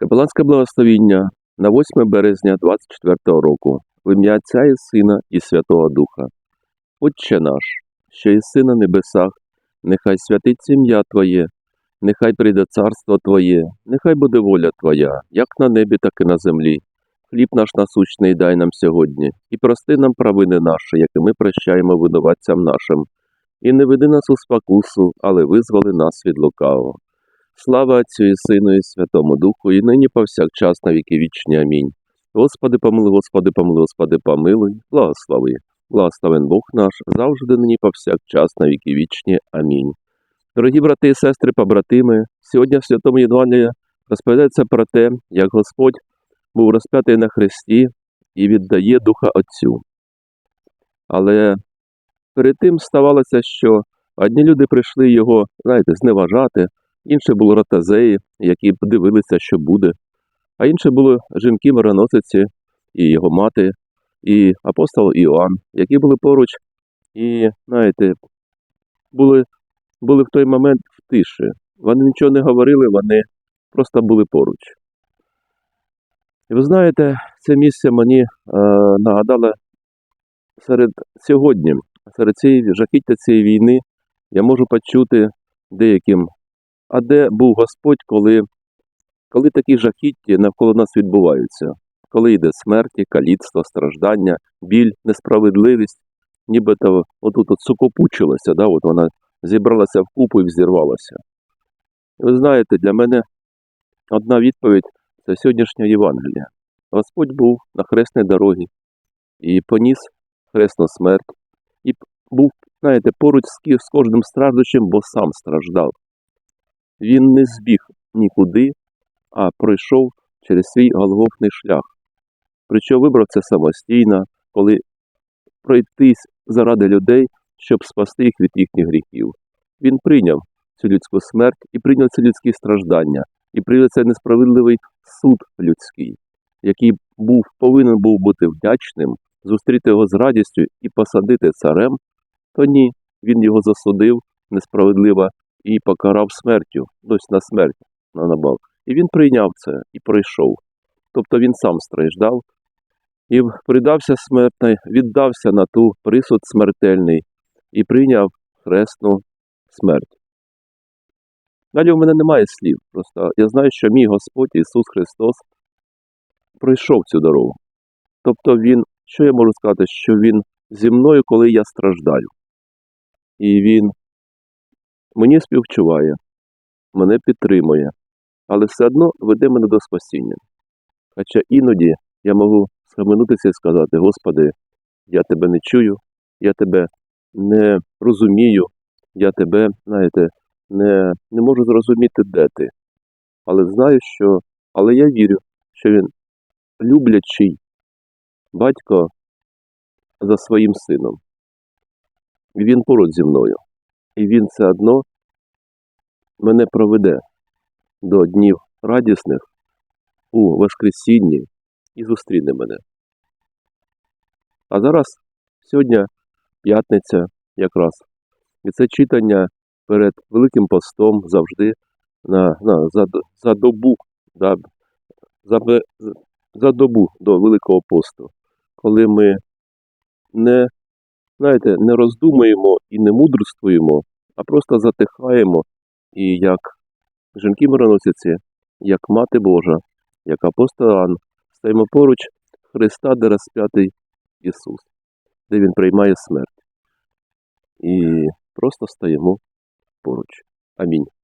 Капеланське благословіння на 8 березня 24 року в ім'я Отця і Сина і Святого Духа. Отче наш, що єси на небесах, нехай святиться ім'я Твоє, нехай прийде царство Твоє, нехай буде воля Твоя, як на небі, так і на землі. Хліб наш насущний дай нам сьогодні, і прости нам провини наші, як і ми прощаємо винуватцям нашим. І не веди нас у спокусу, але визволи нас від лукавого. Слава Отцю і Сину і Святому Духу, і нині повсякчас на віки вічні. Амінь. Господи, помилуй, Господи, помилуй, Господи, помилуй, благослови. Благословен Бог наш, завжди нині повсякчас на віки вічні. Амінь. Дорогі брати і сестри, побратими, сьогодні в Святому Євангелії розповідається про те, як Господь був розп'ятий на хресті і віддає Духа Отцю. Але перед тим ставалося, що одні люди прийшли його, знаєте, зневажати, інші були ротазеї, які подивилися, що буде, а інші були жінки мироносиці і його мати, і апостол Іоанн, які були поруч, і, знаєте, були, були в той момент в тиші. Вони нічого не говорили, вони просто були поруч. І ви знаєте, це місце мені е, нагадало серед сьогодні, серед цієї жахіття цієї війни, я можу почути деяким, а де був Господь, коли, коли такі жахіття навколо нас відбуваються, коли йде смерті, каліцтво, страждання, біль, несправедливість, нібито отут от сукопучилася, да, от вона зібралася вкупу і взірвалася. Ви знаєте, для мене одна відповідь це сьогоднішнє Євангелія. Господь був на хресній дорогі і поніс хресну смерть, і був, знаєте, поруч з кожним страждущим, бо сам страждав. Він не збіг нікуди, а пройшов через свій голгофний шлях. Причому вибрав це самостійно, коли пройтись заради людей, щоб спасти їх від їхніх гріхів. Він прийняв цю людську смерть і прийняв ці людські страждання, і прийняв цей несправедливий суд людський, який був повинен був бути вдячним, зустріти його з радістю і посадити царем, то ні, він його засудив несправедливо і покарав смертю, дось на смерть на набав. І він прийняв це і пройшов. Тобто він сам страждав і придався смертний, віддався на ту присуд смертельний і прийняв хресну смерть. Далі у мене немає слів. Просто я знаю, що мій Господь Ісус Христос пройшов цю дорогу. Тобто Він, що я можу сказати, що Він зі мною, коли я страждаю. І Він мені співчуває, мене підтримує, але все одно веде мене до спасіння. Хоча іноді я можу схаменутися і сказати, Господи, я тебе не чую, я тебе не розумію, я тебе, знаєте, не, не можу зрозуміти, де ти. Але знаю, що. Але я вірю, що він люблячий батько за своїм сином. Він поруч зі мною. І він все одно мене проведе до днів радісних у Воскресінні і зустріне мене. А зараз сьогодні п'ятниця якраз. І це читання перед Великим постом завжди на, на, за, за добу, да, за, за добу до Великого посту, коли ми не, знаєте, не роздумуємо і не мудрствуємо, а просто затихаємо і як жінки мироносиці, як Мати Божа, як апостол Ан, стаємо поруч Христа, де розп'ятий Ісус, де Він приймає смерть. І просто стаємо поруч. Амінь.